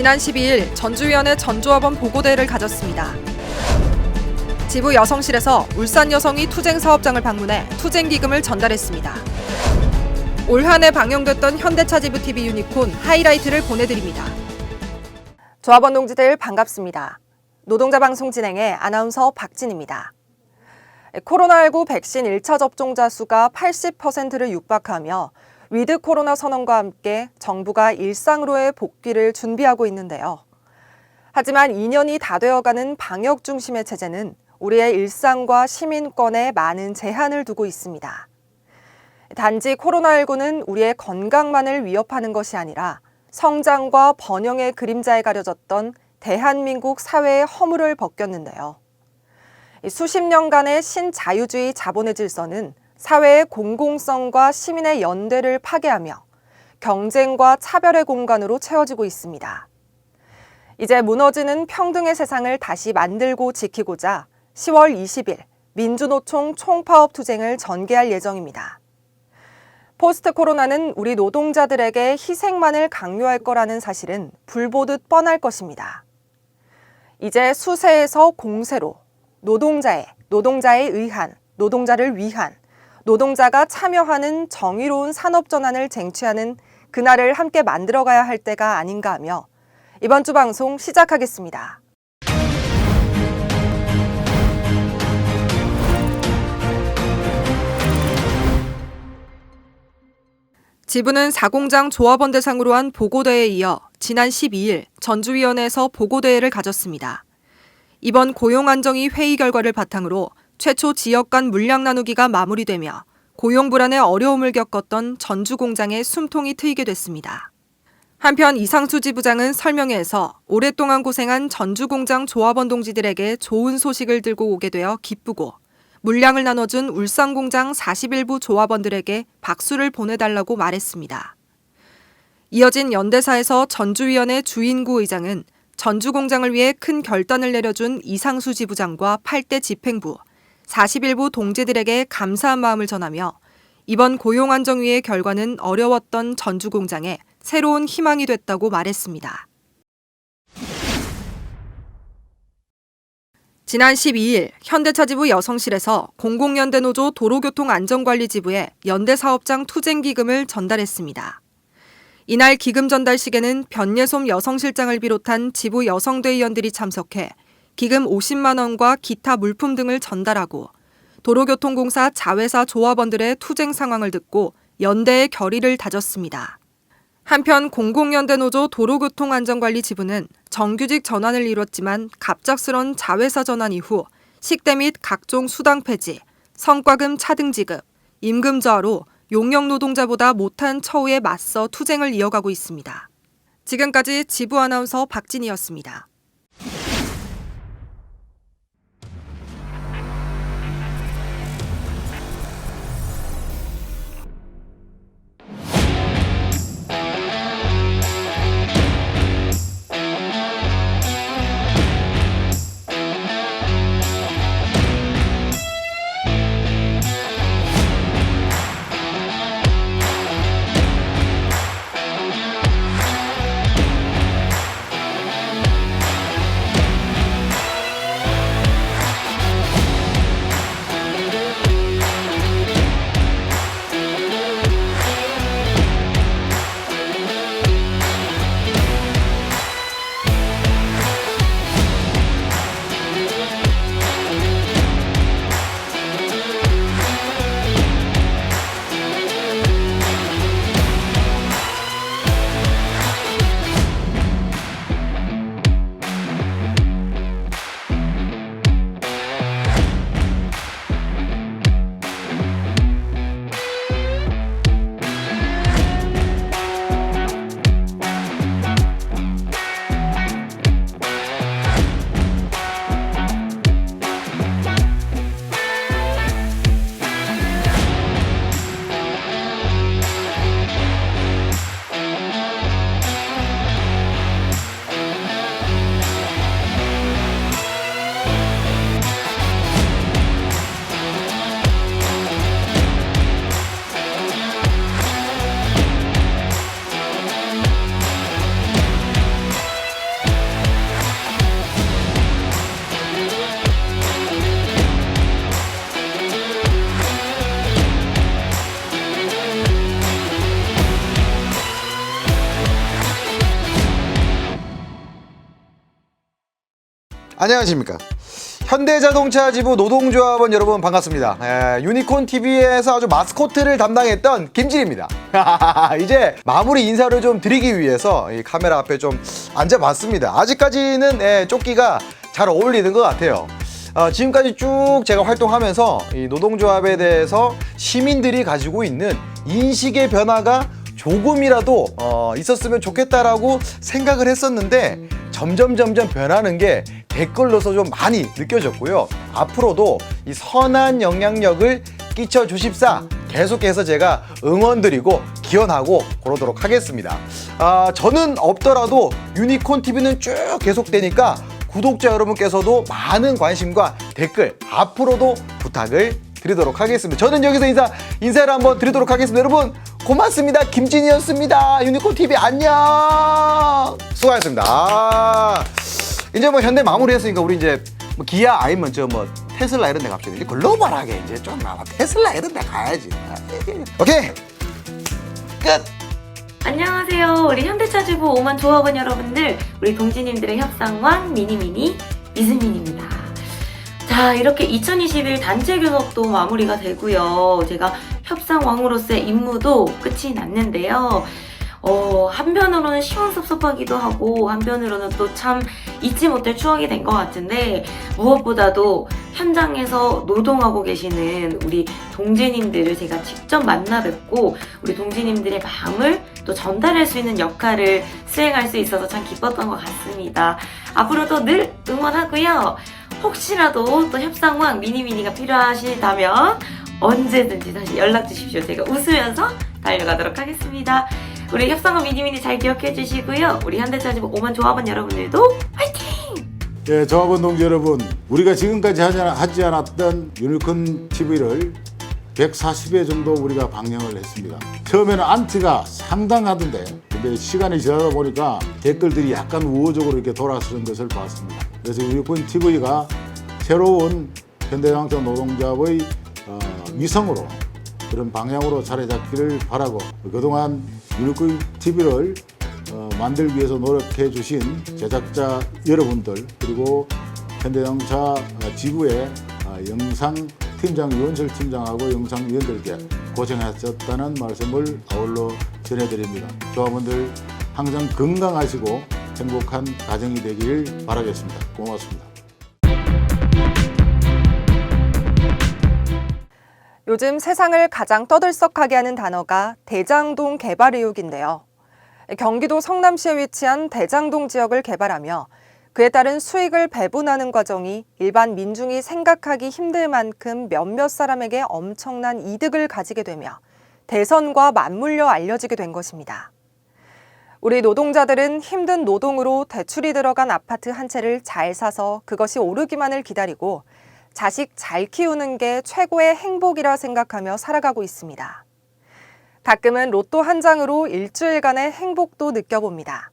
지난 12일 전주위원회 전조합원 보고대회를 가졌습니다. 지부 여성실에서 울산 여성이 투쟁 사업장을 방문해 투쟁 기금을 전달했습니다. 올 한해 방영됐던 현대차 지부 TV 유니콘 하이라이트를 보내드립니다. 조합원 동지들 반갑습니다. 노동자 방송 진행의 아나운서 박진입니다. 코로나19 백신 1차 접종자 수가 80%를 육박하며 위드 코로나 선언과 함께 정부가 일상으로의 복귀를 준비하고 있는데요. 하지만 2년이 다 되어가는 방역 중심의 체제는 우리의 일상과 시민권에 많은 제한을 두고 있습니다. 단지 코로나19는 우리의 건강만을 위협하는 것이 아니라 성장과 번영의 그림자에 가려졌던 대한민국 사회의 허물을 벗겼는데요. 수십 년간의 신자유주의 자본의 질서는 사회의 공공성과 시민의 연대를 파괴하며 경쟁과 차별의 공간으로 채워지고 있습니다. 이제 무너지는 평등의 세상을 다시 만들고 지키고자 10월 20일 민주노총 총파업 투쟁을 전개할 예정입니다. 포스트 코로나는 우리 노동자들에게 희생만을 강요할 거라는 사실은 불보듯 뻔할 것입니다. 이제 수세에서 공세로 노동자의, 노동자에 의한, 노동자를 위한, 노동자가 참여하는 정의로운 산업 전환을 쟁취하는 그날을 함께 만들어가야 할 때가 아닌가 하며 이번 주 방송 시작하겠습니다. 지부는 사공장 조합원 대상으로 한 보고대회에 이어 지난 12일 전주위원회에서 보고대회를 가졌습니다. 이번 고용안정위 회의 결과를 바탕으로 최초 지역 간 물량 나누기가 마무리되며 고용 불안의 어려움을 겪었던 전주 공장의 숨통이 트이게 됐습니다. 한편 이상수 지부장은 설명회에서 오랫동안 고생한 전주 공장 조합원 동지들에게 좋은 소식을 들고 오게 되어 기쁘고 물량을 나눠준 울산 공장 41부 조합원들에게 박수를 보내달라고 말했습니다. 이어진 연대사에서 전주위원회 주인구 의장은 전주 공장을 위해 큰 결단을 내려준 이상수 지부장과 8대 집행부, 41부 동지들에게 감사한 마음을 전하며 이번 고용안정위의 결과는 어려웠던 전주 공장에 새로운 희망이 됐다고 말했습니다. 지난 12일 현대차지부 여성실에서 공공연대노조 도로교통안전관리지부에 연대사업장 투쟁기금을 전달했습니다. 이날 기금 전달식에는 변예솜 여성실장을 비롯한 지부 여성대의원들이 참석해 기금 50만 원과 기타 물품 등을 전달하고 도로교통공사 자회사 조합원들의 투쟁 상황을 듣고 연대의 결의를 다졌습니다. 한편 공공연대 노조 도로교통안전관리 지부는 정규직 전환을 이뤘지만 갑작스런 자회사 전환 이후 식대 및 각종 수당 폐지, 성과금 차등 지급, 임금 저하로 용역 노동자보다 못한 처우에 맞서 투쟁을 이어가고 있습니다. 지금까지 지부 아나운서 박진이었습니다. 안녕하십니까. 현대자동차 지부 노동조합원 여러분 반갑습니다. 에, 유니콘 TV에서 아주 마스코트를 담당했던 김진입니다. 이제 마무리 인사를 좀 드리기 위해서 이 카메라 앞에 좀 앉아봤습니다. 아직까지는 에, 조끼가 잘 어울리는 것 같아요. 어, 지금까지 쭉 제가 활동하면서 이 노동조합에 대해서 시민들이 가지고 있는 인식의 변화가 조금이라도 어, 있었으면 좋겠다라고 생각을 했었는데 점점 점점 변하는 게 댓글로서 좀 많이 느껴졌고요. 앞으로도 이 선한 영향력을 끼쳐 주십사 계속해서 제가 응원드리고 기원하고 그러도록 하겠습니다. 아, 저는 없더라도 유니콘 TV는 쭉 계속되니까 구독자 여러분께서도 많은 관심과 댓글 앞으로도 부탁을 드리도록 하겠습니다. 저는 여기서 인사 인사를 한번 드리도록 하겠습니다. 여러분 고맙습니다. 김진이었습니다. 유니콘 TV 안녕. 수고하셨습니다. 아, 이제 뭐 현대 마무리했으니까 우리 이제 뭐 기아 아니면 저 뭐 테슬라 이런 데 갑시다. 이제 글로벌하게 이제 좀 나와 테슬라 이런 데 가야지. 오케이 끝. 안녕하세요. 우리 현대차주부 5만 조합원 여러분들, 우리 동지님들의 협상왕 미니미니 이수민입니다. 자, 이렇게 2021 단체 교섭도 마무리가 되고요. 제가 협상왕으로서의 임무도 끝이 났는데요. 어, 한편으로는 시원섭섭하기도 하고, 한편으로는 또 참 잊지 못할 추억이 된 것 같은데, 무엇보다도 현장에서 노동하고 계시는 우리 동지님들을 제가 직접 만나 뵙고, 우리 동지님들의 마음을 또 전달할 수 있는 역할을 수행할 수 있어서 참 기뻤던 것 같습니다. 앞으로도 늘 응원하고요. 혹시라도 또 협상왕 미니미니가 필요하시다면 언제든지 다시 연락 주십시오. 제가 웃으면서 달려가도록 하겠습니다. 우리 협상왕 미니미니 잘 기억해 주시고요. 우리 현대차지부 5만 조합원 여러분들도 화이팅! 예, 조합원 동지 여러분, 우리가 지금까지 하지, 않- 하지 않았던 유니콘 TV를 140회 정도 우리가 방영을 했습니다. 처음에는 안티가 상당하던데, 근데 시간이 지나다 보니까 댓글들이 약간 우호적으로 이렇게 돌아서는 것을 봤습니다. 그래서 유니콘 TV가 새로운 현대자동차 노동조합의 어, 위성으로 그런 방향으로 자리 잡기를 바라고 그동안 유니콘 TV를 어, 만들기 위해서 노력해 주신 제작자 여러분들 그리고 현대자동차 어, 지부의 어, 영상 팀장 유원철 팀장하고 영상 위원들께 고생하셨다는 말씀을 아울러 전해드립니다. 조합원들 항상 건강하시고 행복한 가정이 되길 바라겠습니다. 고맙습니다. 요즘 세상을 가장 떠들썩하게 하는 단어가 대장동 개발 의혹인데요. 경기도 성남시에 위치한 대장동 지역을 개발하며 그에 따른 수익을 배분하는 과정이 일반 민중이 생각하기 힘들 만큼 몇몇 사람에게 엄청난 이득을 가지게 되며 대선과 맞물려 알려지게 된 것입니다. 우리 노동자들은 힘든 노동으로 대출이 들어간 아파트 한 채를 잘 사서 그것이 오르기만을 기다리고 자식 잘 키우는 게 최고의 행복이라 생각하며 살아가고 있습니다. 가끔은 로또 한 장으로 일주일간의 행복도 느껴봅니다.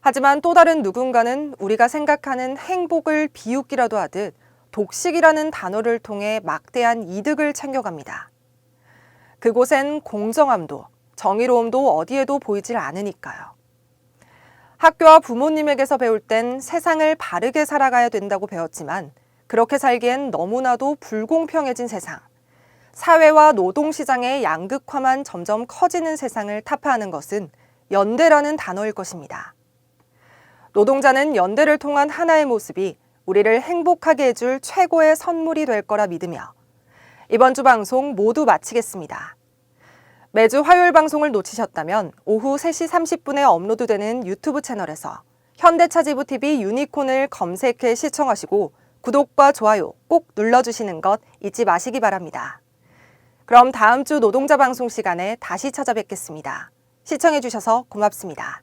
하지만 또 다른 누군가는 우리가 생각하는 행복을 비웃기라도 하듯 독식이라는 단어를 통해 막대한 이득을 챙겨갑니다. 그곳엔 공정함도 정의로움도 어디에도 보이질 않으니까요. 학교와 부모님에게서 배울 땐 세상을 바르게 살아가야 된다고 배웠지만 그렇게 살기엔 너무나도 불공평해진 세상. 사회와 노동시장의 양극화만 점점 커지는 세상을 타파하는 것은 연대라는 단어일 것입니다. 노동자는 연대를 통한 하나의 모습이 우리를 행복하게 해줄 최고의 선물이 될 거라 믿으며 이번 주 방송 모두 마치겠습니다. 매주 화요일 방송을 놓치셨다면 오후 3시 30분에 업로드되는 유튜브 채널에서 현대차 지부 TV 유니콘을 검색해 시청하시고 구독과 좋아요 꼭 눌러주시는 것 잊지 마시기 바랍니다. 그럼 다음 주 노동자 방송 시간에 다시 찾아뵙겠습니다. 시청해주셔서 고맙습니다.